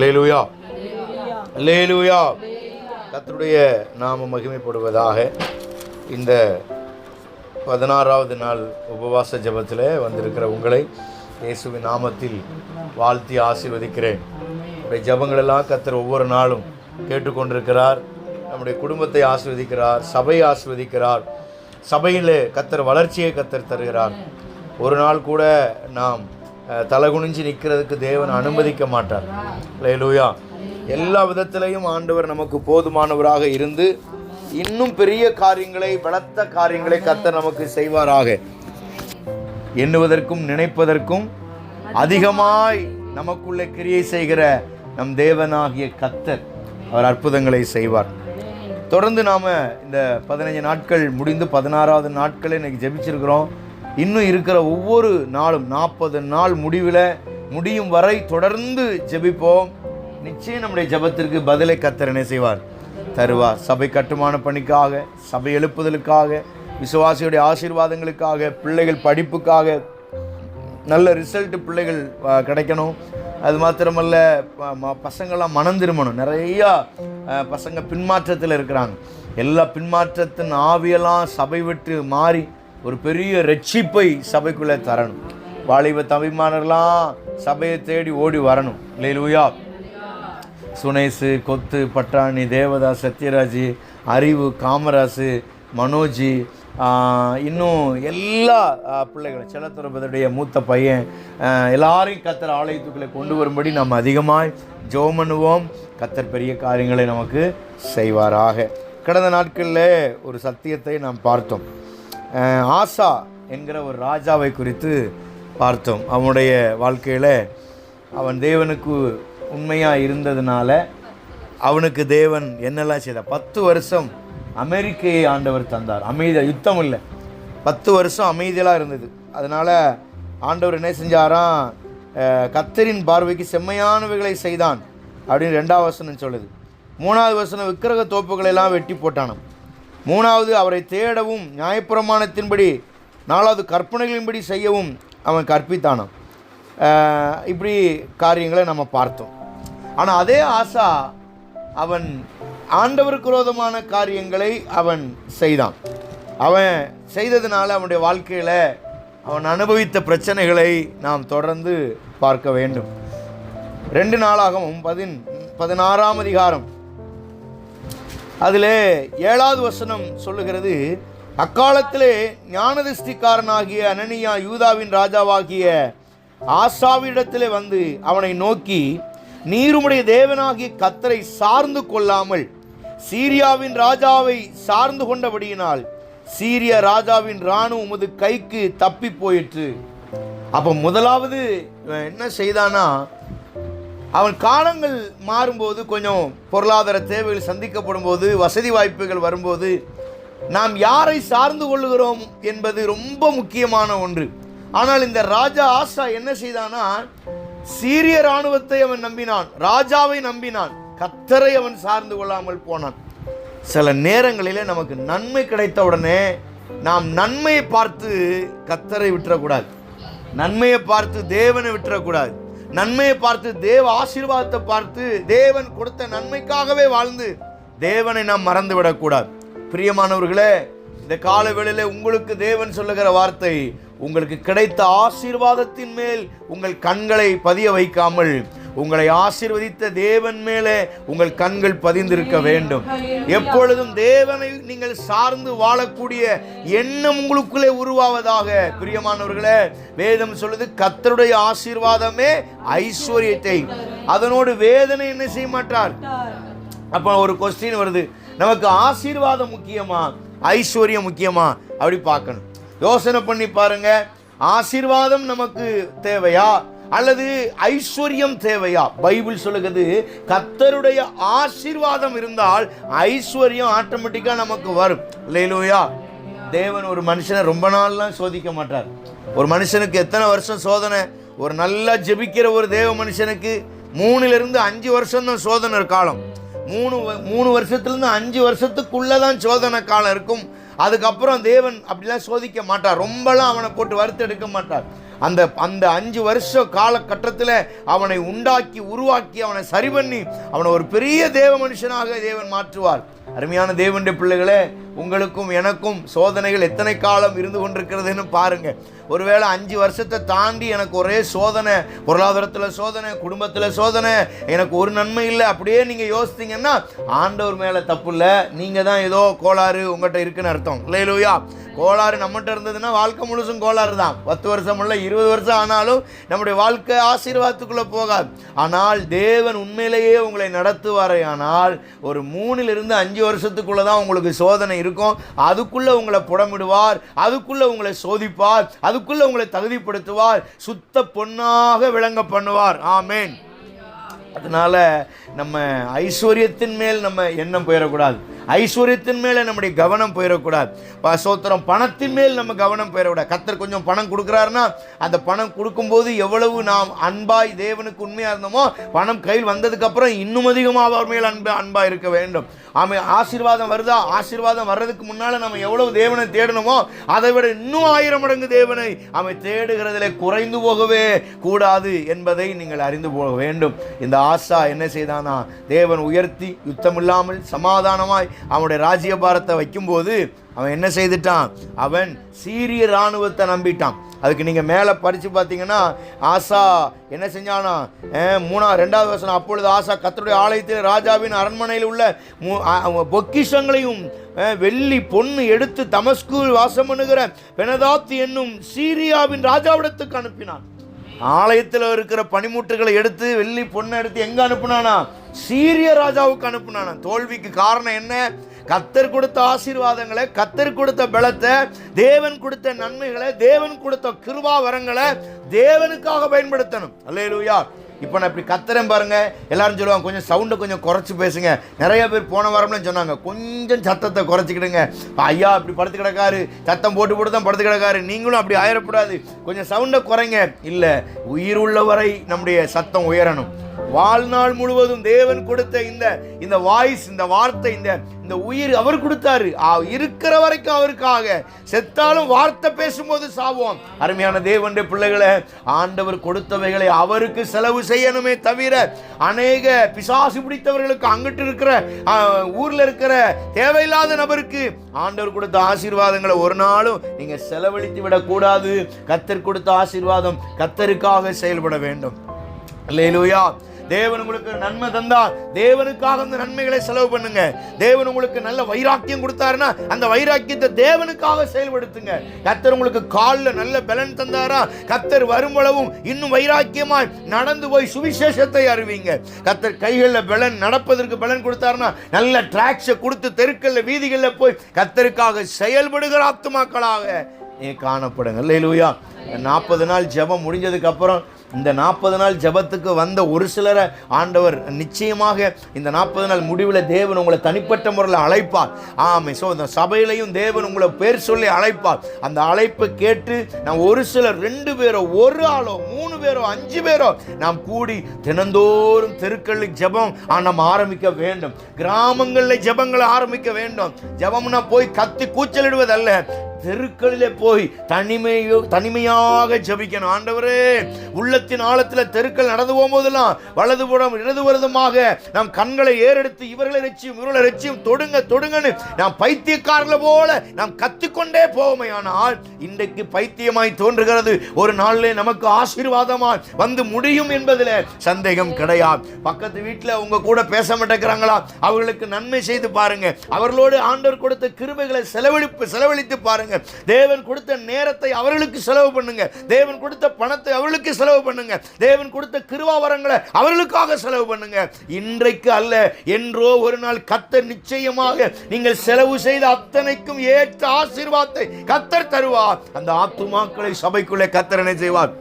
லேலுயா லேலுயா கர்த்தருடைய நாம மகிமைப்படுவதாக இந்த பதினாறாவது நாள் உபவாச ஜெபத்தில் வந்திருக்கிற உங்களை இயேசுவின் நாமத்தில் வாழ்த்தி ஆசீர்வதிக்கிறேன். நம்முடைய ஜெபங்களெல்லாம் கர்த்தர் ஒவ்வொரு நாளும் கேட்டுக்கொண்டிருக்கிறார். நம்முடைய குடும்பத்தை ஆசீர்வதிக்கிறார் சபையை ஆசீர்வதிக்கிறார். சபையில் கத்தர் வளர்ச்சியை கத்தர் தருகிறார். ஒரு நாள் கூட நாம் தலை குனிஞ்சு நிற்கிறதுக்கு தேவன் அனுமதிக்க மாட்டார். லேலூயா எல்லா விதத்திலையும் ஆண்டவர் நமக்கு போதுமானவராக இருந்து இன்னும் பெரிய காரியங்களை பலத்த காரியங்களை கத்தர் நமக்கு செய்வாராக. எண்ணுவதற்கும் நினைப்பதற்கும் அதிகமாய் நமக்குள்ளே கிரியை செய்கிற நம் தேவனாகிய கத்தர் அவர் அற்புதங்களை செய்வார். தொடர்ந்து நாம் இந்த பதினஞ்சு நாட்கள் முடிந்து பதினாறாவது நாட்களை இன்னைக்கு ஜெபிச்சிருக்கிறோம். இன்னும் இருக்கிற ஒவ்வொரு நாளும் நாற்பது நாள் முடிவில் முடியும் வரை தொடர்ந்து ஜெபிப்போம். நிச்சயம் நம்முடைய ஜெபத்திற்கு பதிலை கத்தர் என்ன செய்வார்? தருவார். சபை கட்டுமான பணிக்காக சபை எழுப்புதலுக்காக விசுவாசியுடைய ஆசீர்வாதங்களுக்காக பிள்ளைகள் படிப்புக்காக நல்ல ரிசல்ட் பிள்ளைகள் கிடைக்கணும். அது மாத்திரமல்ல ப- ம- பசங்கள்லாம் மனம் திரும்பணும். நிறையா பசங்க பின்மாற்றத்தில் இருக்கிறாங்க. எல்லா பின்மாற்றத்தின் ஆவியெல்லாம் சபை விட்டு மாறி ஒரு பெரிய ரட்சிப்பை சபைக்குள்ளே தரணும். வாலிப தவிமானர்லாம் சபையை தேடி ஓடி வரணும். லூயா சுனேசு கொத்து பட்டாணி தேவதா சத்யராஜ் அறிவு காமராசு மனோஜி இன்னும் எல்லா பிள்ளைகளும் செல்லத்துறப்பதுடைய மூத்த பையன் எல்லாரையும் கத்தர் ஆலயத்துக்குள்ளே கொண்டு வரும்படி நம்ம அதிகமாய் ஜோமனுவோம் பண்ணுவோம். கத்தர் பெரிய காரியங்களை நமக்கு செய்வாராக. கடந்த நாட்களில் ஒரு சத்தியத்தை நாம் பார்த்தோம். ஆசா என்கிற ஒரு ராஜாவை குறித்து பார்த்தோம். அவனுடைய வாழ்க்கையில் அவன் தேவனுக்கு உண்மையாக இருந்ததுனால அவனுக்கு தேவன் என்னெல்லாம் செய்தார்? பத்து வருஷம் அமெரிக்கையை ஆண்டவர் தந்தார். அமைதி யுத்தம் இல்லை. பத்து வருஷம் அமைதியெல்லாம் இருந்தது. அதனால் ஆண்டவர் என்ன செஞ்சாராம்? கத்தரின் பார்வைக்கு செம்மையானவைகளை செய்தான் அப்படின்னு ரெண்டாவது வசனம் சொல்லுது. மூணாவது வசனம் விக்கிரக தோப்புகளை எல்லாம் வெட்டி போட்டானான் மூணாவது அவரை தேடவும் நியாயப்பிரமாணத்தின்படி நாலாவது கற்பனைகளின்படி செய்யவும் அவன் கற்பித்தானான் இப்படி காரியங்களை நம்ம பார்த்தோம். ஆனால் அதே ஆசா அவன் ஆண்டவருக்கு குரோதமான காரியங்களை அவன் செய்தான். அவன் செய்ததுனால அவனுடைய வாழ்க்கையில் அவன் அனுபவித்த பிரச்சனைகளை நாம் தொடர்ந்து பார்க்க வேண்டும். ரெண்டு நாளாகவும் பதின் பதினாறாம் அதிகாரம். அதில் ஏழாவது வசனம் சொல்லுகிறது அக்காலத்திலே ஞானதிஷ்டிக்காரனாகிய அனனியா யூதாவின் ராஜாவாகிய ஆசாவிடத்திலே வந்து அவனை நோக்கி நீருமுடைய தேவனாகிய கத்தரை சார்ந்து கொள்ளாமல் சீரியாவின் ராஜாவை சார்ந்து கொண்டபடியினால் சீரிய ராஜாவின் இராணுவம் உமது கைக்கு தப்பி போயிற்று. அப்போ முதலாவது என்ன செய்தானா அவன் காலங்கள் மாறும்போது கொஞ்சம் பொருளாதார தேவைகள் சந்திக்கப்படும் போது வசதி வாய்ப்புகள் வரும்போது நாம் யாரை சார்ந்து கொள்ளுகிறோம் என்பது ரொம்ப முக்கியமான ஒன்று. ஆனால் இந்த ராஜா ஆசா என்ன செய்தானா சீரிய இராணுவத்தை அவன் நம்பினான் ராஜாவை நம்பினான் கத்தரை அவன் சார்ந்து கொள்ளாமல் போனான். சில நேரங்களிலே நமக்கு நன்மை கிடைத்த உடனே நாம் நன்மையை பார்த்து கத்தரை விட்டுறக்கூடாது. நன்மையை பார்த்து தேவனை விட்டுறக்கூடாது. நன்மையை பார்த்து தேவ ஆசீர்வாதத்தை பார்த்து தேவன் கொடுத்த நன்மைக்காகவே வாழ்ந்து தேவனை நாம் மறந்து விடக்கூடாது பிரியமானவர்களே இந்த கால வேளையில் உங்களுக்கு தேவன் சொல்லுகிற வார்த்தை உங்களுக்கு கிடைத்த ஆசீர்வாதத்தின் மேல் உங்கள் கண்களை பதிய வைக்காமல் உங்களை ஆசீர்வதித்த தேவன் மேலே உங்கள் கண்கள் பதிந்திருக்க வேண்டும். எப்பொழுதும் தேவனை நீங்கள் சார்ந்து வாழக்கூடிய எண்ணம் உங்களுக்குள்ளே உருவாவதாக. பிரியமானவர்களே வேதம் சொல்லுது கத்தருடைய ஆசீர்வாதமே ஐஸ்வர்யத்தை. அதனோடு வேதனை என்ன செய்ய மாட்டார்? அப்போ ஒரு கொஸ்டின் வருது நமக்கு ஆசீர்வாதம் முக்கியமா? ஐஸ்வர்யம் முக்கியமா? அப்படி பார்க்கணும். யோசனை பண்ணி பாருங்க ஆசீர்வாதம் நமக்கு தேவையா? அல்லது ஐஸ்வர்யம் தேவையா? பைபிள் சொல்லுகிறது கத்தருடைய ஆசீர்வாதம் இருந்தால் ஐஸ்வர்யம் ஆட்டோமேட்டிக்காக நமக்கு வரும். இல்லையிலோயா தேவன் ஒரு மனுஷனை ரொம்ப நாள்லாம் சோதிக்க மாட்டார். ஒரு மனுஷனுக்கு எத்தனை வருஷம் சோதனை? ஒரு நல்லா ஜெபிக்கிற ஒரு தேவ மனுஷனுக்கு மூணுலேருந்து அஞ்சு வருஷம் தான் சோதனை காலம். மூணு வ- மூணு வருஷத்துலேருந்து அஞ்சு வருஷத்துக்குள்ளே தான் சோதனை காலம் இருக்கும். அதுக்கப்புறம் தேவன் அப்படிலாம் சோதிக்க மாட்டார். ரொம்பலாம் அவனை போட்டு வறுத்தெடுக்க மாட்டார். அந்த அந்த அஞ்சு வருஷ காலகட்டத்தில் அவனை உண்டாக்கி உருவாக்கி அவனை சரி பண்ணி அவனை ஒரு பெரிய தேவ மனுஷனாக தேவன் மாற்றுவார். அருமையான தேவனுடைய பிள்ளைகளே உங்களுக்கும் எனக்கும் சோதனைகள் எத்தனை காலம் இருந்து கொண்டிருக்கிறதுன்னு பாருங்கள் ஒருவேளை அஞ்சு வருஷத்தை தாண்டி எனக்கு ஒரே சோதனை பொருளாதாரத்தில் சோதனை குடும்பத்தில் சோதனை எனக்கு ஒரு நன்மை இல்லை அப்படியே நீங்கள் யோசித்தீங்கன்னா ஆண்டவர் மேலே தப்பு இல்லை. நீங்கள் தான் ஏதோ கோளாறு உங்கள்கிட்ட இருக்குன்னு அர்த்தம். இல்லையிலூயா கோளாறு நம்மகிட்ட இருந்ததுன்னா வாழ்க்கை முழுசும் கோளாறு தான். பத்து வருஷம் இல்லை இருபது வருஷம் ஆனாலும் நம்முடைய வாழ்க்கை ஆசீர்வாதத்துக்குள்ளே போகாது. ஆனால் தேவன் உண்மையிலேயே உங்களை நடத்துவாரே ஆனால் ஒரு மூணிலிருந்து அஞ்சு வருஷத்துக்குள்ளே தான் உங்களுக்கு சோதனை இருக்கும். அதுக்குள்ளே உங்களை புடமிடுவார் அதுக்குள்ளே உங்களை சோதிப்பார் அதுக்குள்ளே உங்களை தகுதிப்படுத்துவார் சுத்த பொன்னாக விளங்க பண்ணுவார். ஆமேன். அதனால் நம்ம ஐஸ்வர்யத்தின் மேல் நம்ம எண்ணம் போயிடக்கூடாது. ஐஸ்வர்யத்தின் மேலே நம்முடைய கவனம் போயிடக்கூடாது. ப- சோத்திரம் பணத்தின் மேல் நம்ம கவனம் போயிடக்கூடாது. கத்தர் கொஞ்சம் பணம் கொடுக்குறாருன்னா அந்த பணம் கொடுக்கும்போது எவ்வளவு நாம் அன்பாய் தேவனுக்கு உண்மையாக இருந்தோமோ பணம் கையில் வந்ததுக்கப்புறம் இன்னும் அதிகமாக அவர் மேல் அன்பு அன்பாக இருக்க வேண்டும். ஆமை ஆசீர்வாதம் வருதா? ஆசீர்வாதம் வர்றதுக்கு முன்னால் நம்ம எவ்வளவு தேவனை தேடணுமோ அதை விட இன்னும் ஆயிரம் மடங்கு தேவனை அவை தேடுகிறதில் குறைந்து போகவே கூடாது என்பதை நீங்கள் அறிந்து போக வேண்டும். இந்த ஆசா என்ன செய்தானா? தேவன் உயர்த்தி யுத்தமில்லாமல் சமாதானமாய் அவனுடைய ராஜ்யபாரத்தை வைக்கும்போது அவன் என்ன செய்துட்டான்? அவன் சீரிய இராணுவத்தை நம்பிட்டான். அதுக்கு நீங்கள் மேலே படித்து பார்த்தீங்கன்னா ஆசா என்ன செஞ்சானா? மூணா ரெண்டாவது வசனம் அப்பொழுது ஆசா கத்தருடைய ஆலயத்தில் ராஜாவின் அரண்மனையில் உள்ள மு- பொக்கிஷங்களையும் வெள்ளி பொண்ணு எடுத்து தமஸ்கூல் வாசம் பண்ணுகிற பெனதாத் என்னும் சீரியாவின் ராஜாவிடத்துக்கு அனுப்பினான். ஆலயத்தில் இருக்கிற பனிமூட்டுகளை எடுத்து வெள்ளி பொண்ணை எடுத்து எங்கே அனுப்புனானா? சீரிய ராஜாவுக்கு அனுப்புனானா? தோல்விக்கு காரணம் என்ன? கத்தர் கொடுத்த ஆசீர்வாதங்களை கத்தர் கொடுத்த பலத்தை தேவன் கொடுத்த நன்மைகளை தேவன் கொடுத்த கிருபா வரங்களை தேவனுக்காக பயன்படுத்தணும். அல்லேலூயா. இப்போ நான் இப்படி கத்துறேன் பாருங்கள் எல்லாரும் சொல்லுவாங்க கொஞ்சம் சவுண்டை கொஞ்சம் குறைச்சி பேசுங்க. நிறைய பேர் போன வாரம்லாம் சொன்னாங்க கொஞ்சம் சத்தத்தை குறைச்சிக்கிடுங்க. ஐயா இப்படி படுத்து கிடக்காரு. சத்தம் போட்டு போட்டு தான் படுத்து கிடக்காரு. நீங்களும் அப்படி ஆயிடக்கூடாது. கொஞ்சம் சவுண்டை குறைங்க. இல்லை உயிர் உள்ளவரை நம்முடைய சத்தம் உயரணும். வாழ்நாள் முழுவதும் தேவன் கொடுத்த இந்த இந்த வாய்ஸ் இந்த வார்த்தை இந்த இந்த உயிர் அவர் கொடுத்தாரு. ஆ, இருக்கிற வரைக்கும் அவருக்காக செத்தாலும் வார்த்தை பேசும்போது சாவோம். அருமையான தேவனுடைய பிள்ளைகளை ஆண்டவர் கொடுத்தவைகளை அவருக்கு செலவு செய்யணுமே தவிர அநேக பிசாசு பிடித்தவர்களுக்கு அங்கிட்டு இருக்கிற ஊரில் ஊர்ல இருக்கிற தேவையில்லாத நபருக்கு ஆண்டவர் கொடுத்த ஆசீர்வாதங்களை ஒரு நாளும் நீங்க செலவழித்து விடக்கூடாது. கத்தர் கொடுத்த ஆசீர்வாதம் கத்தருக்காக செயல்பட வேண்டும். அல்லேலூயா. தேவன் உங்களுக்கு நன்மை தந்தால் தேவனுக்காக அந்த நன்மைகளை செலவு பண்ணுங்க. தேவன் உங்களுக்கு நல்ல வைராக்கியம் கொடுத்தாருன்னா அந்த வைராக்கியத்தை தேவனுக்காக செயல்படுத்துங்க. கத்தர் உங்களுக்கு காலில் நல்ல பலன் தந்தாரா? கத்தர் வரும்பளவும் இன்னும் வைராக்கியமாய் நடந்து போய் சுவிசேஷத்தை அறிவிங்க. கத்தர் கைகளில் பலன் நடப்பதற்கு பலன் கொடுத்தாருன்னா நல்ல டிராக்ஸை கொடுத்து தெருக்கல்ல வீதிகளில் போய் கத்தருக்காக செயல்படுகிற ஆத்துமாக்களாக நீ காணப்படுங்க. இல்லையிலூயா நாற்பது நாள் ஜெபம் முடிஞ்சதுக்கு அப்புறம் இந்த நாற்பது நாள் ஜெபத்துக்கு வந்த ஒரு சிலரை ஆண்டவர் நிச்சயமாக இந்த நாற்பது நாள் முடிவில் தேவன் உங்களை தனிப்பட்ட முறையில் அழைப்பார். ஆமை ஸோ இந்த சபையிலையும் தேவன் உங்களை பேர் சொல்லி அழைப்பார். அந்த அழைப்பை கேட்டு நான் ஒரு சிலர் ரெண்டு பேரோ ஒரு ஆளோ மூணு பேரோ அஞ்சு பேரோ நாம் கூடி தினந்தோறும் தெருக்களில் ஜெபம் நம்ம ஆரம்பிக்க வேண்டும். கிராமங்களில் ஜெபங்களை ஆரம்பிக்க வேண்டும். ஜபம்னா போய் கத்தி கூச்சலிடுவதல்ல. தெருக்களிலே போய் தனிமையோ தனிமையாக ஜெபிக்கணும். ஆண்டவரே உள்ளத்தின் ஆழத்தில் தெருக்கள் நடந்து போகும்போதெல்லாம் வலதுபுறம் இடதுபுறதுமாக நம் கண்களை ஏறெடுத்து இவர்களை ரச்சியும் இவர்களை ரச்சியும் தொடுங்க தொடுங்கன்னு நாம் பைத்தியக்காரர்களை போல நாம் கத்திக்கொண்டே போவமையானால் இன்றைக்கு பைத்தியமாய் தோன்றுகிறது. ஒரு நாளிலே நமக்கு ஆசீர்வாதமாய் வந்து முடியும் என்பதில் சந்தேகம் கிடையாது. பக்கத்து வீட்டில் உங்க கூட பேச மாட்டேங்கிறாங்களா? அவர்களுக்கு நன்மை செய்து பாருங்க. அவர்களோடு ஆண்டவர் கொடுத்த கிருபைகளை செலவழிப்பு செலவழித்து பாருங்க. தேவன் கொடுத்த நேரத்தை அவர்களுக்கு செலவு பண்ணுங்க. தேவன் கொடுத்த பணத்தை அவர்களுக்கு செலவு பண்ணுங்க. தேவன் கொடுத்த கிருவாவரங்களை அவர்களுக்காக செலவு பண்ணுங்க. இன்றைக்கு அல்ல என்றோ ஒரு நாள் கத்தர் நிச்சயமாக நீங்கள் செலவு செய்த அத்தனைக்கும் ஏற்ற ஆசீர்வாதத்தை கத்தர் தருவார். அந்த ஆத்துமாக்களை சபைக்குள்ளே கத்தரனை செய்வார்?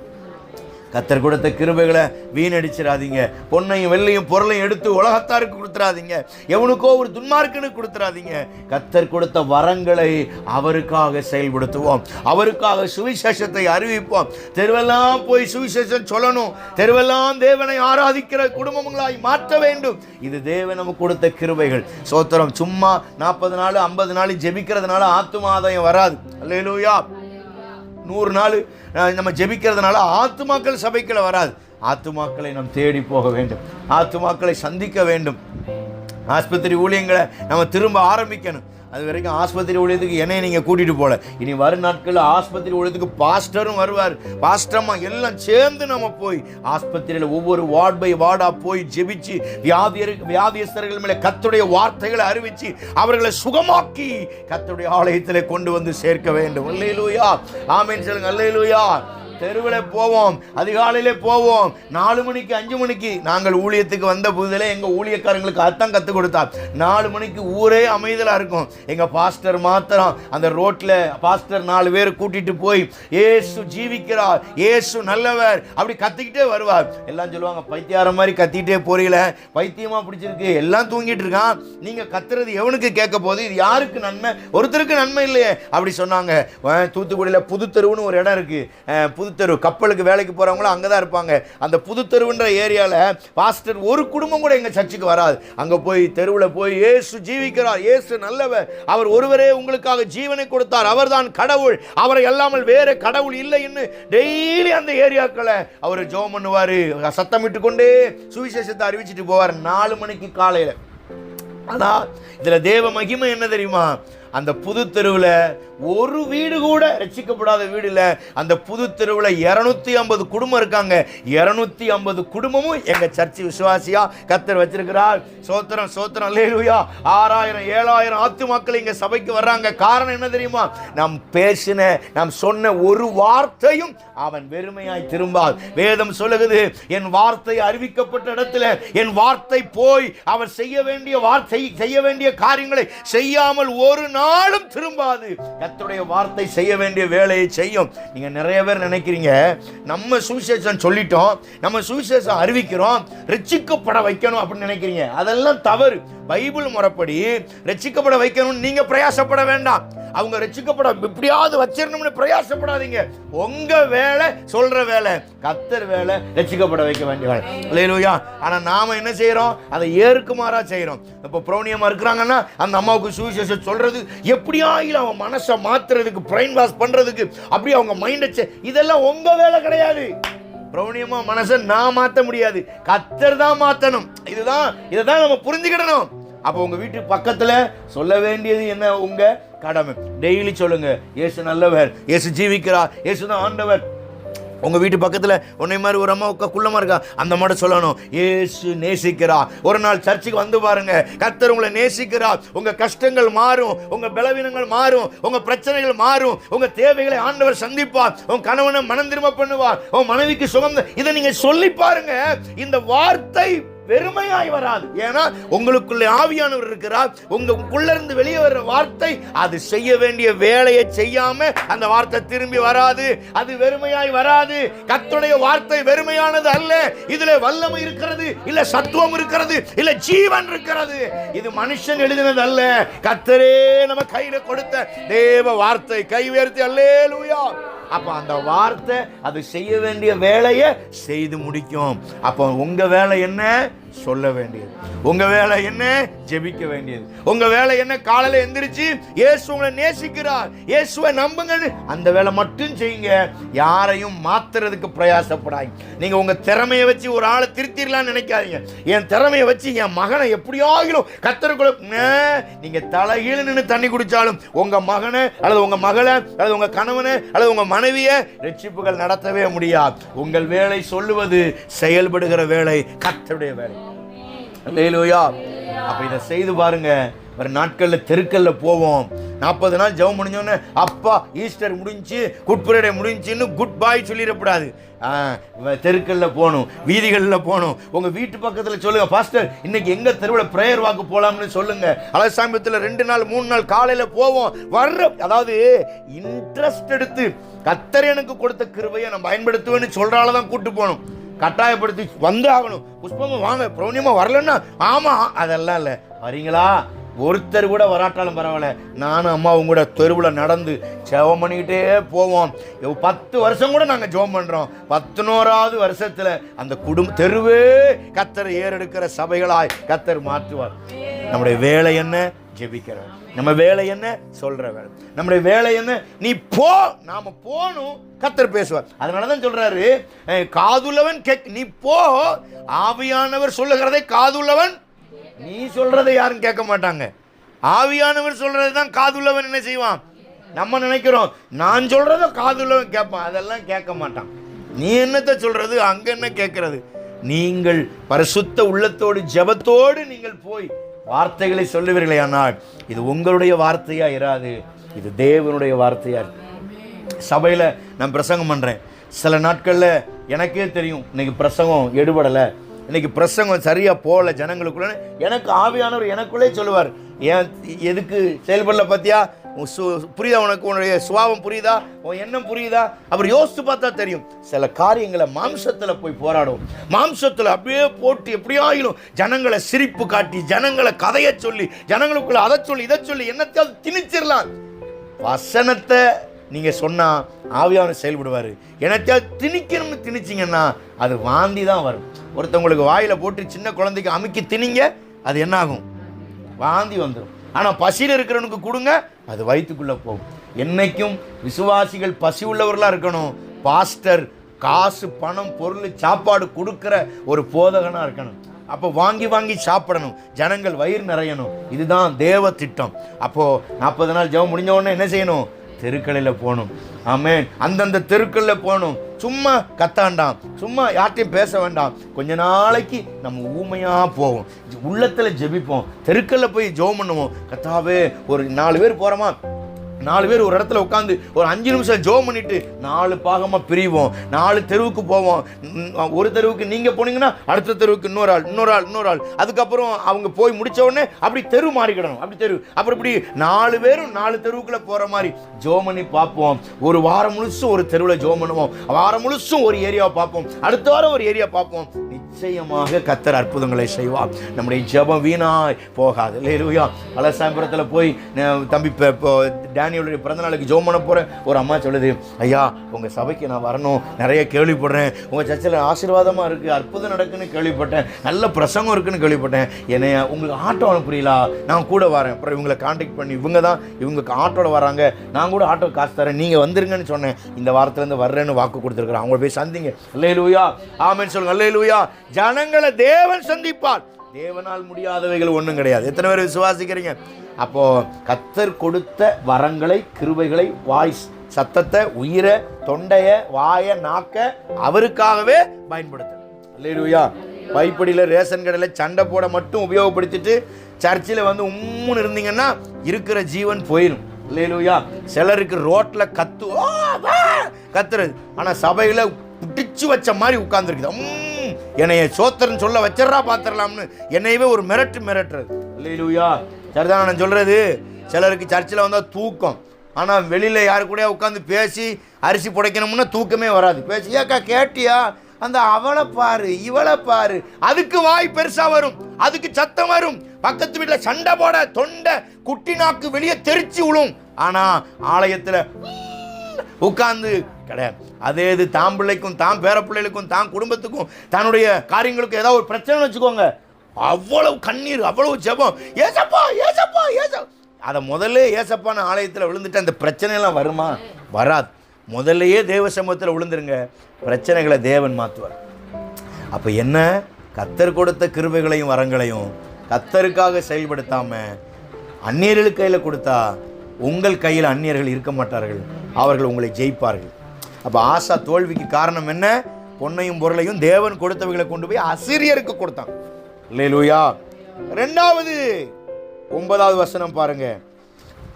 கத்தர் கொடுத்த கிருபைகளை வீணடிச்சிடாதீங்க. பொன்னையும் வெள்ளையும் பொருளையும் எடுத்து உலகத்தாருக்கு கொடுத்துறாதீங்க எவனுக்கோ ஒரு துன்மார்க்கனுக்கு கொடுத்துறாதீங்க கத்தர் கொடுத்த வரங்களை அவருக்காக செயல்படுத்துவோம். அவருக்காக சுவிசேஷத்தை அறிவிப்போம். தெருவெல்லாம் போய் சுவிசேஷம் சொல்லணும். தெருவெல்லாம் தேவனை ஆராதிக்கிற குடும்பங்களாய் மாற்ற வேண்டும். இது தேவன் நமக்கு கொடுத்த கிருபைகள். சோத்திரம் சும்மா நாற்பது நாள் ஐம்பது நாள் ஜெபிக்கிறதுனால ஆத்துமாதாயம் வராது. அல்லையிலூயா நூறு நாள் நம்ம ஜெபிக்கிறதுனால ஆத்துமாக்கள் சபைக்குள்ள வராது. ஆத்துமாக்களை நாம் தேடி போக வேண்டும். ஆத்துமாக்களை சந்திக்க வேண்டும். ஆஸ்பத்திரி ஊழியங்களை நம்ம திரும்ப ஆரம்பிக்கணும். அது வரைக்கும் ஆஸ்பத்திரி ஊழியத்துக்கு என்னைய நீங்கள் கூட்டிகிட்டு போகல இனி வரும் நாட்களில் ஆஸ்பத்திரி ஊழியத்துக்கு பாஸ்டரும் வருவார். பாஸ்டர்மா எல்லாம் சேர்ந்து நம்ம போய் ஆஸ்பத்திரியில் ஒவ்வொரு வார்ட் பை வார்டாக போய் ஜெபிச்சு வியாதியர் வியாதியஸ்தர்கள் மேலே கத்துடைய வார்த்தைகளை அறிவித்து அவர்களை சுகமாக்கி கத்துடைய ஆலயத்தில் கொண்டு வந்து சேர்க்க வேண்டும். அல்லையிலூயா ஆமீன் சொல்லுங்க. அல்லையிலூயா தெருவில் போவோம் அதிகாலையிலே போவோம். நாலு மணிக்கு அஞ்சு மணிக்கு நாங்கள் ஊழியத்துக்கு வந்த புதிலே எங்கள் ஊழியக்காரங்களுக்கு அர்த்தம் கற்றுக் கொடுத்தார். நாலு மணிக்கு ஊரே அமைதலாக இருக்கும். எங்கள் பாஸ்டர் மாத்திரம் அந்த ரோட்டில் பாஸ்டர் நாலு பேர் கூட்டிகிட்டு போய் ஏசு ஜீவிக்கிறார் ஏசு நல்லவர் அப்படி கத்திக்கிட்டே வருவார். எல்லாம் சொல்லுவாங்க பைத்தியாரம் மாதிரி கத்திக்கிட்டே போறீங்களே பைத்தியமாக பிடிச்சிருக்கு. எல்லாம் தூங்கிட்டு இருக்கான். நீங்கள் கத்துறது எவனுக்கு கேட்க போகுது? இது யாருக்கு நன்மை? ஒருத்தருக்கு நன்மை இல்லையே. அப்படி சொன்னாங்க. தூத்துக்குடியில் புது தெருவுன்னு ஒரு இடம் இருக்குது புது புதுத்தெரு கப்பலுக்கு வேலைக்கு போறவங்களும் அங்கே தான் இருப்பாங்க. அந்த புதுத்தெருவுன்ற ஏரியாவில் பாஸ்டர் ஒரு குடும்பம் கூட எங்கள் சர்ச்சுக்கு வராது. அங்கே போய் தெருவில் போய் ஏசு ஜீவிக்கிறார். ஏசு நல்லவர். அவர் ஒருவரே உங்களுக்காக ஜீவனை கொடுத்தார். அவர்தான் கடவுள். அவரை அல்லாமல் வேறு கடவுள் இல்லைன்னு டெய்லி அந்த ஏரியாக்களை அவர் ஜோம் பண்ணுவார். சத்தமிட்டு கொண்டே சுவிசேஷத்தை அறிவிச்சிட்டு போவார் நாலு மணிக்கு காலையில். ஆனால் இதில் தேவ மகிமை என்ன தெரியுமா? அந்த புது தெருவில் ஒரு வீடு கூட ரட்சிக்கப்படாத வீடு இல்லை அந்த புது தெருவில் இரநூத்தி ஐம்பது குடும்பம் இருக்காங்க. இரநூத்தி ஐம்பது குடும்பமும் எங்கள் சர்ச்சு விசுவாசியா கத்தர் வச்சிருக்கிறார். சோத்திரம் சோத்திரம் லேலுயா ஆறாயிரம் ஏழாயிரம் ஆத்து மக்கள் இங்கே சபைக்கு வர்றாங்க. காரணம் என்ன தெரியுமா? நாம் பேசின நாம் சொன்ன ஒரு வார்த்தையும் அவன் வெறுமையாய் திரும்பால் வேதம் சொல்லுகிறது என் வார்த்தை அறிவிக்கப்பட்ட இடத்துல என் வார்த்தை போய் அவர் செய்ய வேண்டிய வார்த்தை செய்ய வேண்டிய காரியங்களை செய்யாமல் ஒரு நாளும் திரும்பாது. கர்த்தருடைய வார்த்தை செய்ய வேண்டிய வேலையை செய்யும். நீங்க நிறைய பேர் நினைக்கிறீங்க நம்ம சுவிசேஷம் சொல்லிட்டோம் நம்ம சுவிசேஷம் அறிவிக்கிறோம் ரட்சிக்கப்பட வைக்கணும் அப்படின்னு நினைக்கிறீங்க. அதெல்லாம் தவறு. பைபிள் முறைப்படி ரட்சிக்கப்பட வைக்கணும்னு நீங்க பிரயாசப்பட வேண்டாம். அவங்க ரட்சிக்கப்பட எப்படியாவது வச்சிடணும்னு பிரயாசப்படாதீங்க. உங்க வேலை சொல்ற வேலை. கத்தர் வேலை ரட்சிக்கப்பட வைக்க வேண்டிய வேலை. இல்லையா ஆனா நாம என்ன செய்யறோம் அதை ஏற்குமாறா செய்யறோம் இப்போ பிரௌனியமா இருக்கிறாங்கன்னா அந்த அம்மாவுக்கு சுவிசேஷம் சொல்றது எப்படியாயிலும் அவன் மனசை மாத்துறதுக்கு பிரைன் வாஷ் பண்றதுக்கு அப்படி அவங்க மைண்டை இதெல்லாம் உங்க வேலை கிடையாது. பிரௌனியமா மனசை நான் மாத்த முடியாது. கத்தர் தான் மாத்தணும். இதுதான் இதை தான் நம்ம புரிஞ்சுக்கிடணும். அப்போ உங்க வீட்டுக்கு பக்கத்தில் சொல்ல வேண்டியது என்ன? உங்கள் கடமை. டெய்லி சொல்லுங்கள் இயேசு நல்லவர். இயேசு ஜீவிக்கிறார். இயேசு தான் ஆண்டவர். உங்கள் வீட்டு பக்கத்தில் உன்னை மாதிரி ஒரு அம்மா உட்கா குள்ளமாக இருக்கா? அந்த மாதிரி சொல்லணும். ஏசு நேசிக்கிறா. ஒரு நாள் சர்ச்சுக்கு வந்து பாருங்க. கர்த்தர் உங்களை நேசிக்கிறா. உங்கள் கஷ்டங்கள் மாறும். உங்கள் பலவீனங்கள் மாறும். உங்கள் பிரச்சனைகள் மாறும். உங்கள் தேவைகளை ஆண்டவர் சந்திப்பார். உன் கணவனை மனம் திரும்ப பண்ணுவார். உன் மனைவிக்கு சுகம் இதை நீங்கள் சொல்லி பாருங்க. இந்த வார்த்தை வெறுமையாய் வராது. ஏன்னா உங்களுக்குள்ளே ஆவியானவர் இருக்கிறார். உங்களுக்குள்ள இருந்து வெளியே வர்ற வார்த்தை அது செய்ய வேண்டிய வேலையை செய்யாம அந்த வார்த்தை திரும்பி வராது. அது வெறுமையாய் வராது. கத்துடைய வார்த்தை வெறுமையானது அல்ல. இதுல வல்லமை இருக்கிறது இல்ல சத்துவம் இருக்கிறது இல்ல ஜீவன் இருக்கிறது. இது மனுஷன் எழுதினது அல்ல. கத்தரே நம்ம கையில கொடுத்த தேவ வார்த்தை கை உயர்த்தி அல்லே லூயா அப்போ அந்த வார்த்தை அது செய்ய வேண்டிய வேலையை செய்து முடிக்கும். அப்போ உங்கள் வேலை என்ன? சொல்ல வேண்டியது. உங்க வேலை என்ன? ஜெபிக்க வேண்டியது. உங்க வேலை என்ன? காலையில எந்திரிச்சு இயேசு உங்களை நேசிக்கிறார். இயேசுவை நம்புங்கன்னு அந்த வேலை மட்டும் செய்யுங்க. யாரையும் மாத்துறதுக்கு பிரயாசப்படாங்க நீங்க உங்க திறமையை வச்சு ஒரு ஆளை திருத்திடலாம்னு நினைக்காதீங்க. என் திறமையை வச்சு என் மகனை எப்படியாகிலும் கத்தருக்குள்ள நீங்க தலைகீழ நின்று தண்ணி குடிச்சாலும் உங்க மகனை அல்லது உங்க மகளை அல்லது உங்க கணவனை அல்லது உங்க மனைவியை ரட்சிப்புகள் நடத்தவே முடியாது. உங்கள் வேலை சொல்லுவது செயல்படுகிற வேலை கத்தருடைய வேலை. அல்லேலூயா. அப்ப இதை செய்து பாருங்க. ஒரு நாட்களில் தெருக்கல்ல போவோம். நாற்பது நாள் ஜெபம் முடிஞ்சோன்னு அப்பா ஈஸ்டர் முடிஞ்சு குட் ஃப்ரைடே முடிஞ்சுன்னு குட் பாய் சொல்லிடக்கூடாது. ஆ, வ- தெருக்கல்ல போகணும் வீதிகளில் போகணும். உங்கள் வீட்டு பக்கத்தில் சொல்லுங்கள் பாஸ்டர் இன்னைக்கு எங்கள் தெருவில் ப்ரேயர் வாக்கு போகலாம்னு சொல்லுங்கள் அலசாமியத்தில் ரெண்டு நாள் மூணு நாள் காலையில் போவோம். வர்ற அதாவது இன்ட்ரெஸ்ட் எடுத்து கத்தர் எனக்கு கொடுத்த கிருபையை நான் பயன்படுத்துவேன்னு சொல்கிறால தான் கூட்டு போகணும் கட்டாயப்படுத்தி வந்து ஆகணும் புஷ்பமா வாங்க பிரௌனியமா வரலன்னா ஆமா அதெல்லாம் இல்லை. வரீங்களா? ஒருத்தர் கூட வராட்டாலும் பரவாயில்ல. நானும் அம்மாவும் கூட தெருவில் நடந்து ஜெபம் பண்ணிக்கிட்டே போவோம். பத்து வருஷம் கூட நாங்கள் ஜெபம் பண்ணுறோம் பத்துனோராவது வருஷத்தில் அந்த குடும்ப தெருவே கத்தர் ஏறெடுக்கிற சபைகளாய் கத்தர் மாற்றுவார். நம்முடைய வேலை என்ன? ஜெபிக்கிறார் நம்ம வேலை என்ன? சொல்ற வேலை. நம்முடைய வேலை என்ன? நீ போ நாம போகணும் கத்தர் பேசுவார். அதனால தான் சொல்றாரு காதுள்ளவன் கேக் நீ போ ஆவியானவர் சொல்லுகிறதை காதுள்ளவன் நீ சொல்றதை யாரும் கேட்க மாட்டாங்க. ஆவியானவர் சொல்கிறது தான் காதுள்ளவன் என்ன செய்வான்? நம்ம நினைக்கிறோம் நான் சொல்கிறத காதுள்ளவன் கேட்பான். அதெல்லாம் கேட்க மாட்டான். நீ என்னத்தை சொல்றது? அங்க என்ன கேட்கறது? நீங்கள் பரிசுத்த உள்ளத்தோடு ஜெபத்தோடு நீங்கள் போய் வார்த்தைகளை சொல்லுவீர்களே ஆனால் இது உங்களுடைய வார்த்தையாக இராது இது தேவனுடைய வார்த்தையாக சபையில் நான் பிரசங்கம் பண்ணுறேன் சில நாட்களில் எனக்கே தெரியும் இன்னைக்கு பிரசங்கம் எடுபடலை. இன்றைக்கி பிரசங்கம் சரியாக போகல ஜனங்களுக்குள்ள எனக்கு ஆவியானவர் எனக்குள்ளே சொல்லுவார். ஏன் எதுக்கு செயல்படல பார்த்தியா புரியுதா உனக்கு? உன்னுடைய சுபாவம் புரியுதா? உன் எண்ணம் புரியுதா? அப்புறம் யோசித்து பார்த்தா தெரியும். சில காரியங்களை மாம்சத்தில் போய் போராடும் மாம்சத்தில் அப்படியே போட்டு எப்படியோ ஆகிடும் ஜனங்களை சிரிப்பு காட்டி ஜனங்களை கதையை சொல்லி ஜனங்களுக்குள்ள அதை சொல்லி இதை சொல்லி என்னத்தையாவது திணிச்சிடலாம். வசனத்தை நீங்கள் சொன்னால் ஆவியானவர் செயல்படுவார். எனத்தையாவது திணிக்கணும்னு திணிச்சிங்கன்னா அது வாந்தி தான் வரும். ஒருத்தவங்களுக்கு வாயில் போட்டு சின்ன குழந்தைக்கு அமுக்கி திணிங்க அது என்னாகும்? வாந்தி வந்துடும் ஆனால் பசியில் இருக்கிறவனுக்கு கொடுங்க அது வயிற்றுக்குள்ளே போகும். என்றைக்கும் விசுவாசிகள் பசி உள்ளவர்களாக இருக்கணும். பாஸ்டர் காசு பணம் பொருள் சாப்பாடு கொடுக்குற ஒரு போதகனாக இருக்கணும். அப்போ வாங்கி வாங்கி சாப்பிடணும். ஜனங்கள் வயிறு நிறையணும். இதுதான் தேவ திட்டம். அப்போது நாற்பது நாள் ஜெபம் முடிஞ்ச உடனே என்ன செய்யணும்? தெருக்களில் போகணும். ஆமென். அந்தந்த தெருக்களில் போகணும். சும்மா கத்தாண்டாம். சும்மா யார்ட்டையும் பேச வேண்டாம். கொஞ்ச நாளைக்கு நம்ம ஊமையாக போவோம். உள்ளத்தில் ஜெபிப்போம். தெருக்கல்ல போய் ஜெபம் பண்ணுவோம். கத்தாவே ஒரு நாலு பேர் போகிறோமா நாலு பேர் ஒரு இடத்துல உட்காந்து ஒரு அஞ்சு நிமிஷம் ஜோம் பண்ணிட்டு நாலு பாகமாக பிரிவோம். நாலு தெருவுக்கு போவோம். ஒரு தெருவுக்கு நீங்கள் போனீங்கன்னா அடுத்த தெருவுக்கு இன்னொரு ஆள் இன்னொரு ஆள் இன்னொரு ஆள். அதுக்கப்புறம் அவங்க போய் முடித்த உடனே அப்படி தெரு மாறிக்கிடணும். அப்படி தெரு. அப்புறம் இப்படி நாலு பேரும் நாலு தெருவுக்குள்ள போகிற மாதிரி ஜோம் பண்ணி பார்ப்போம். ஒரு வாரம் முழுசும் ஒரு தெருவில் ஜோம் பண்ணுவோம். வாரம் முழுசும் ஒரு ஏரியாவை பார்ப்போம். அடுத்த வாரம் ஒரு ஏரியா பார்ப்போம். நிச்சயமாக கத்தர் அற்புதங்களை செய்வார். நம்முடைய ஜெபம் வீணாய் போகாது. இல்லையா அலசாம்பரத்தில் போய் தம்பி இப்போ இவளுடைய பிறந்தநாளுக்கு பிறந்த ஜோம் பண்ண போகிறேன் ஒரு அம்மா சொல்லுது ஐயா உங்கள் சபைக்கு நான் வரணும். நிறைய கேள்விப்படுறேன். உங்கள் சர்ச்சில் ஆசீர்வாதமாக இருக்குது அற்புதம் நடக்குன்னு கேள்விப்பட்டேன். நல்ல பிரசங்கம் இருக்குன்னு கேள்விப்பட்டேன். என்னையா உங்களுக்கு ஆட்டோ அனுப்புறீங்களா நான் கூட வரேன். அப்புறம் இவங்களை காண்டாக்ட் பண்ணி இவங்க தான் இவங்க ஆட்டோவில் வராங்க. நான் கூட ஆட்டோ காசு தரேன். நீங்கள் வந்துருங்கன்னு சொன்னேன். இந்த வாரத்துலேருந்து வர்றேன்னு வாக்கு கொடுத்துருக்குறேன் அவங்கள போய் சந்திங்க. அல்லே ஆமேன்னு ஆமென் சொல்லுங்க. அல்லே ஜனங்களை தேவன் சந்திப்பார். தேவனால் முடியாதவைகள் ஒன்றும் கிடையாது. எத்தனை பேர் விசுவாசிக்கிறீங்க? அப்போது கத்தர் கொடுத்த வரங்களை கிருபைகளை வாய்ஸ் சத்தத்தை உயிரை தொண்டைய வாய நாக்க அவருக்காகவே பயன்படுத்த அல்லேலூயா. பைப்படியில் ரேஷன் கடையில் சண்டை போட மட்டும் உபயோகப்படுத்திட்டு சர்ச்சில் வந்து உம்முன்னு இருந்தீங்கன்னா இருக்கிற ஜீவன் போயிடும் இல்லையிலுயா சிலருக்கு ரோட்டில் கத்து கத்துறது. ஆனால் சபையில் பிடிச்சு வச்ச மாதிரி உட்காந்துருக்குது என்னைய சோத்திரன் சொல்ல வச்சிடறா பார்த்துடலாம்னு என்னையவே ஒரு மிரட்டு மிரட்டுறது. இல்லையிலூயா சரிதான் நான் சொல்கிறது சிலருக்கு சர்ச்சில் வந்தால் தூக்கம். ஆனால் வெளியில் யாரு கூட உட்காந்து பேசி அரிசி புடைக்கணும்னா தூக்கமே வராது. பேசி ஏக்கா கேட்டியா? அந்த அவளை பாரு இவளை பாரு. அதுக்கு வாய் பெருசா வரும். அதுக்கு சத்தம் வரும். பக்கத்து வீட்டில் சண்டை போட தொண்டை குட்டி நாக்கு வெளியே தெரிச்சு விழும் ஆனா ஆலயத்தில் உட்கார்ந்து கிடையாது. அதே இது தாம் பிள்ளைக்கும் தாம் பேர பிள்ளைகளுக்கும் தான் குடும்பத்துக்கும் தன்னுடைய காரியங்களுக்கும் ஏதாவது ஒரு பிரச்சனை வச்சுக்கோங்க. அவ்வளவு கண்ணீர் அவ்வளவு ஜெபம். ஏசப்பா ஏசப்பா ஏச அதை முதல்ல ஏசப்பான ஆலயத்தில் விழுந்துட்டு அந்த பிரச்சனையெல்லாம் வருமா? வராது. முதல்லையே தேவ சமூகத்தில் விழுந்துருங்க. பிரச்சனைகளை தேவன் மாற்றுவார் அப்போ என்ன? கத்தர் கொடுத்த கிருபைகளையும் வரங்களையும் கத்தருக்காக செயல்படுத்தாமல் அந்நியர்களுக்கு கையில் கொடுத்தா உங்கள் கையில் அந்நியர்கள் இருக்க மாட்டார்கள். அவர்கள் உங்களை ஜெயிப்பார்கள். அப்போ ஆசா தோல்விக்கு காரணம் என்ன? பொன்னையும் பொருளையும் தேவன் கொடுத்தவைகளை கொண்டு போய் அசிரியருக்கு கொடுத்தான். இல்லையா ரெண்டாவது ஒன்பதாவது வசனம் பாருங்க.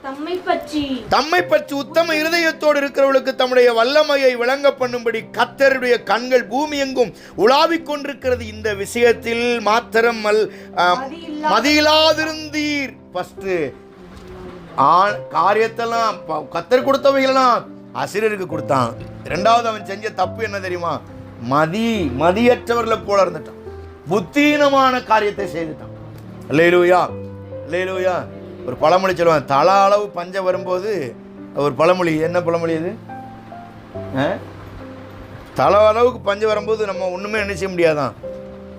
தம்மை பற்றி. தம்மை பற்றி உத்தம இருதயத்தோடு இருக்கிறவர்களுக்கு தம்முடைய வல்லமையை விளங்க பண்ணும்படி கத்தருடைய கண்கள் பூமி எங்கும் உலாவிக் கொண்டிருக்கிறது. இந்த விஷயத்தில் மாத்திரம் மல் ஆம், மதியில்லாதிருந்தீர். ஃபஸ்ட்டு காரியத்தெல்லாம் ப- கத்தர் கொடுத்தவைகளெல்லாம் அசிரியருக்கு கொடுத்தான். ரெண்டாவது அவன் செஞ்ச தப்பு என்ன தெரியுமா? மதி மதியற்றவர்களை போல இருந்துட்டான். புத்தீனமான காரியத்தை செய்துட்டான். லேலூயா லேலூயா ஒரு பழமொழி சொல்லுவான் தல அளவு பஞ்சம் வரும்போது ஒரு பழமொழி என்ன பழமொழி அது? ஆ? தலை அளவுக்கு பஞ்சம் வரும்போது நம்ம ஒன்றுமே நினைச்ச முடியாதான்.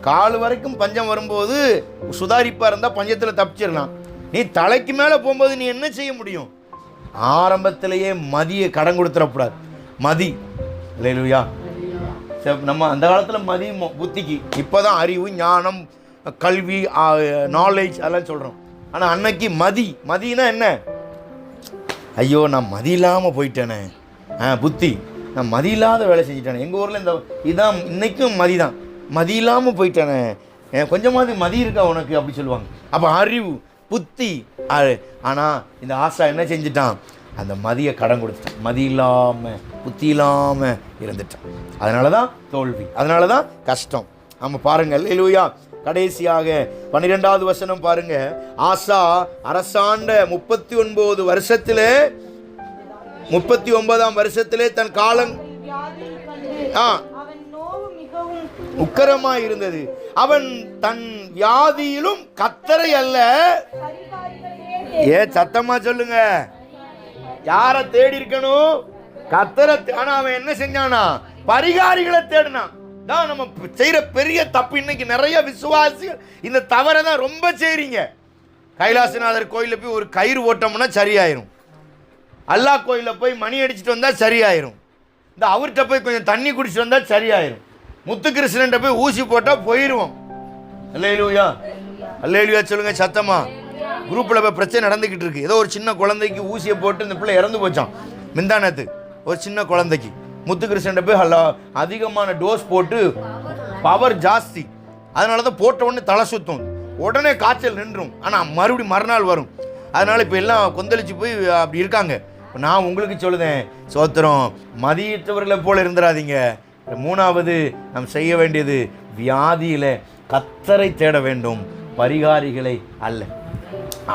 கால் வரைக்கும் பஞ்சம் வரும்போது சுதாரிப்பாக இருந்தால் பஞ்சத்தில் தப்பிச்சிடலாம். நீ தலைக்கு மேலே போகும்போது நீ என்ன செய்ய முடியும்? ஆரம்பத்திலேயே மதியை கடன் கொடுத்துடக்கூடாது. மதி. இல்லையா சரி, நம்ம அந்த காலத்தில் மதி புத்திக்கு. இப்போ தான் அறிவு ஞானம் கல்வி நாலேஜ் அதெல்லாம் சொல்கிறோம் ஆனால் அன்னைக்கு மதி. மதினா என்ன? ஐயோ நான் மதி இல்லாமல் போயிட்டேனே. ஆ புத்தி. நான் மதி இல்லாத வேலை செஞ்சுட்டேனே. எங்கள் ஊரில் இந்த இதான் இன்றைக்கும் மதி தான் மதி இல்லாமல் போயிட்டேனே. ஏன் கொஞ்சமாவது மதி இருக்கா உனக்கு? அப்படி சொல்லுவாங்க. அப்போ அறிவு புத்தி ஆனால் இந்த ஆசா என்ன செஞ்சிட்டான்? அந்த மதியை கடன் கொடுத்துட்டான். மதி இல்லாமல் புத்தி இல்லாமல் இருந்துட்டான். அதனால தான் தோல்வி. அதனால தான் கஷ்டம். நம்ம பாருங்கள் இல்லையா கடைசியாக பன்னிரெண்டாவது வசனம் பாருங்க. ஆசா அரசாண்ட முப்பத்தி ஒன்பது வருஷத்திலே முப்பத்தி ஒன்பதாம் வருஷத்திலே தன் காலம் ஆ அவன் இருந்தது. அவன் தன் வியாதியிலும் கத்தரை அல்ல. ஏ சத்தமா சொல்லுங்க. யார தேடி இருக்கணும்? கத்தரை ஆனா அவன் என்ன செஞ்சானா? பரிகாரிகளை தேடினான். தான் நம்ம செய்கிற செய்யற பெரிய தப்பு இன்னைக்கு நிறைய விசுவாசிகள் இந்த தவறை தான் ரொம்ப செய்றீங்க. கைலாசநாதர் கோயிலில் போய் ஒரு கயிறு ஓட்டோம்னா சரியாயிரும். அல்லாஹ் கோயிலில் போய் மணி அடிச்சுட்டு வந்தால் சரியாயிரும். இந்த அவர்கிட்ட போய் கொஞ்சம் தண்ணி குடிச்சிட்டு வந்தால் சரியாயிரும். முத்துகிருஷ்ணன்ட்ட போய் ஊசி போட்டால் போயிடுவோம் அல்லையிலுயா அல்லையிலுயா சொல்லுங்க சத்தமா. குரூப்பில் இப்போ பிரச்சனை நடந்துக்கிட்டு இருக்குது ஏதோ ஒரு சின்ன குழந்தைக்கு ஊசியை போட்டு இந்த பிள்ளை இறந்து போச்சான் மிந்தானத்து. ஒரு சின்ன குழந்தைக்கு. முத்துகிருஷ்ணன்ட்ட போய் ஹலோ அதிகமான டோஸ் போட்டு பவர் ஜாஸ்தி. அதனால தான் போட்ட உடனே தலை சுத்தும். உடனே காய்ச்சல் நின்றும். ஆனால் மறுபடியும் மறுநாள் வரும். அதனால் இப்போ எல்லாம் கொந்தளிச்சு போய் அப்படி இருக்காங்க. நான் உங்களுக்கு சொல்லுதேன். சோத்திரம் மதியத்தவர்களை போல இருந்துடாதீங்க மூணாவது நாம் செய்ய வேண்டியது வியாதியில் கத்தரை தேட வேண்டும். பரிகாரிகளை அல்ல.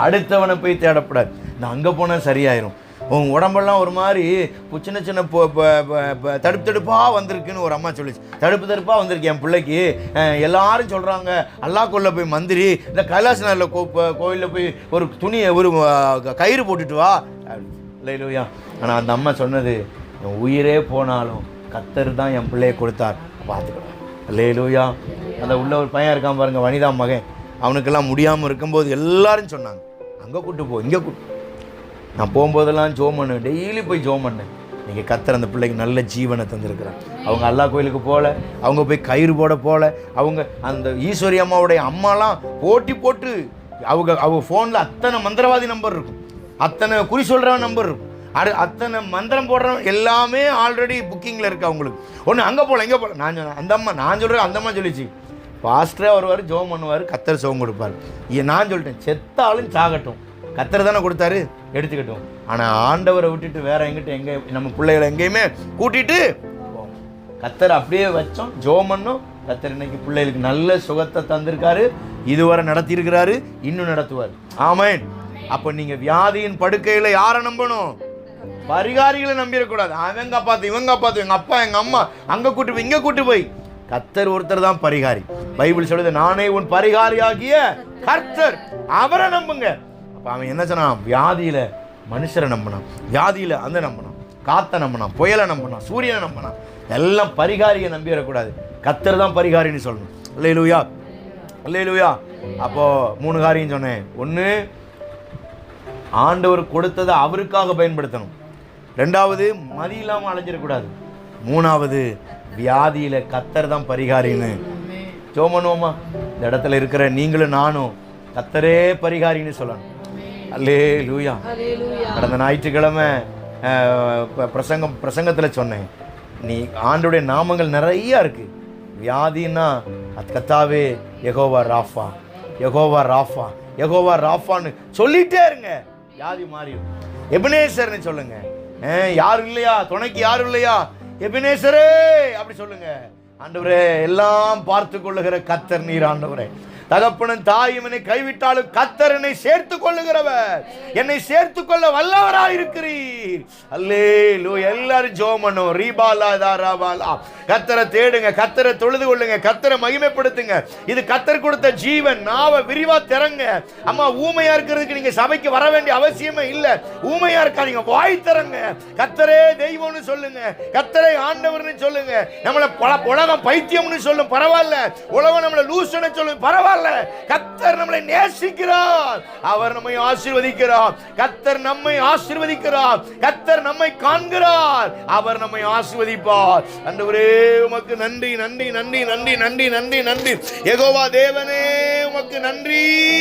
அடுத்தவனை போய் தேடப்படாது. நான் அங்கே போனால் சரியாயிரும். உன் உடம்பெல்லாம் ஒரு மாதிரி சின்ன சின்ன தடுப்பு தடுப்பாக வந்திருக்குன்னு ஒரு அம்மா சொல்லிச்சு. தடுப்பு தடுப்பாக வந்திருக்கு என் பிள்ளைக்கு. எல்லாரும் சொல்கிறாங்க அல்லாக்குள்ள போய் மந்திரி இந்த கைலாசநாதில் கோ கோயிலில் போய் ஒரு துணியை ஒரு கயிறு போட்டுட்டு வா. இல்லை இல்லையா ஆனால் அந்த அம்மா சொன்னது என் உயிரே போனாலும் கத்தர் தான் என் பிள்ளையை கொடுத்தார். பார்த்துக்கலாம் இல்லையிலூயா அந்த உள்ள ஒரு பையன் இருக்கான் பாருங்க வனிதா மகன். அவனுக்கெல்லாம் முடியாமல் இருக்கும்போது எல்லாரும் சொன்னாங்க அங்கே கூட்டு போ இங்கே கூட்டு நான் போகும்போதெல்லாம் ஜோம் பண்ணேன் டெய்லி போய் ஜோம் பண்ணேன் நீங்கள் கத்துற அந்த பிள்ளைக்கு நல்ல ஜீவனை தந்திருக்கிறான் அவங்க அல்லா கோயிலுக்கு போகல அவங்க போய் கயிறு போட போகல அவங்க அந்த ஈஸ்வரி அம்மாவுடைய அம்மாலாம் போட்டி போட்டு அவங்க அவங்க ஃபோனில் அத்தனை மந்திரவாதி நம்பர் இருக்கும். அத்தனை குறி சொல்கிறவன் நம்பர் இருக்கும். அடு அத்தனை மந்திரம் போடுறவன் எல்லாமே ஆல்ரெடி புக்கிங்கில் இருக்குது அவங்களுக்கு. ஒன்று அங்கே போகல இங்கே போகல நான் சொன்னேன் அந்த அம்மா நான் சொல்கிறேன் அந்த அம்மா சொல்லிச்சு. பாஸ்டரே வருவார் ஜோம் பண்ணுவார் கத்தர் சோகம் கொடுப்பார். ஏன் நான் சொல்லிட்டேன் செத்தாலும் சாகட்டும். கத்தர் தானே கொடுத்தாரு? எடுத்துக்கிட்டோம். ஆனால் ஆண்டவரை விட்டுட்டு வேற எங்கிட்ட எங்கே நம்ம பிள்ளைகளை எங்கேயுமே கூட்டிட்டு போவோம். கத்தர் அப்படியே வச்சோம் ஜோம் பண்ணோம். கத்தர் இன்னைக்கு பிள்ளைகளுக்கு நல்ல சுகத்தை தந்திருக்காரு. இதுவரை நடத்தியிருக்கிறாரு இன்னும் நடத்துவார். ஆமேன். அப்போ நீங்கள் வியாதியின் படுக்கையில் யாரை நம்பணும்? பரிகாரிகளை நம்பிடக்கூடாது. அவங்க காப்பாற்று இவங்க காப்பாற்று எங்கள் அப்பா எங்கள் அம்மா அங்கே கூட்டு போய் இங்கே கூட்டு போய். கத்தர் ஒருத்தர் தான் பரிகாரி. பைபிள் சொல்லுது நானே உன் பரிகாரியாகிய கர்த்தர். அவரை நம்புங்க. அப்போ அவன் என்ன சொன்னான்? வியாதியில மனுஷரை நம்பினான். வியாதியில அந்த நம்பினான். காத்தை நம்பினான். புயலை நம்பினான். சூரியனை நம்பினான். எல்லாம் பரிகாரியை நம்பிடக்கூடாது கத்தர் தான் பரிகாரின்னு சொல்லணும். இல்லை லூயா இல்லை இல்லையிலுயா அப்போ மூணு காரியம் சொன்னேன். ஒன்று ஆண்டவர் கொடுத்ததை அவருக்காக பயன்படுத்தணும். ரெண்டாவது மதி இல்லாமல் அலைஞ்சிடக்கூடாது. மூணாவது வியாதியில் கத்தர் தான் பரிகாரின்னு. ஜோம் இந்த இடத்துல இருக்கிற நீங்களும் நானும் கத்தரே பரிகாரின்னு சொல்லணும். அல்லே லூயா கடந்த ஞாயிற்றுக்கிழமை ப- பிரசங்கம் பிரசங்கத்தில் சொன்னேன். நீ ஆண்டுடைய நாமங்கள் நிறையா இருக்குது வியாதின்னா அது கத்தாவே எகோவா ராஃபா எகோவா ராஃபா எகோவா ராஃபான்னு சொல்லிட்டே இருங்க. வியாதி மாறிடும். எபினேசர்னு சொல்லுங்க. யாரும் இல்லையா? துணைக்கு யாரும் இல்லையா? எபினேசரே அப்படி சொல்லுங்க. ஆண்டவரே எல்லாம் பார்த்து கொள்ளுகிற கத்தர் நீர் ஆண்டவரே. தகப்பனும் தாயும் என்னை கைவிட்டாலும் கத்தர் என்னை சேர்த்து கொள்ளுகிறவர். என்னை சேர்த்து கொள்ள வல்லவராய் இருக்கிறீர். அல்லே லூ எல்லாரும் ஜோமனோ ரீபாலா தாராபாலா கத்தரை தேடுங்க கத்தரை தொழுது கொள்ளுங்க கத்தரை மகிமைப்படுத்துங்க. இது கத்தர் கொடுத்த ஜீவன். நாவ விரிவா திறங்க. அம்மா ஊமையா இருக்கிறதுக்கு நீங்க சபைக்கு வர வேண்டிய அவசியமே இல்ல. ஊமையா இருக்காதீங்க வாய் திறங்க. கத்தரே தெய்வம்னு சொல்லுங்க. கத்தரை ஆண்டவர்னு சொல்லுங்க. நம்மளை பல உலகம் பைத்தியம்னு சொல்லும். பரவாயில்ல. உலகம் நம்மளை லூசுன்னு சொல்லும். பரவாயில்ல. கத்தர் நம்மளை நேசிக்கிறார். அவர் நம்மை ஆசீர்வதிக்கிறார். கத்தர் நம்மை ஆசீர்வதிக்கிறார். கத்தர் நம்மை காண்கிறார். அவர் நம்மை ஆசீர்வதிப்பார். அன்றுவரே உமக்கு நன்றி நன்றி நன்றி நன்றி நன்றி நன்றி நன்றி. எகோவா தேவனே உமக்கு நன்றி.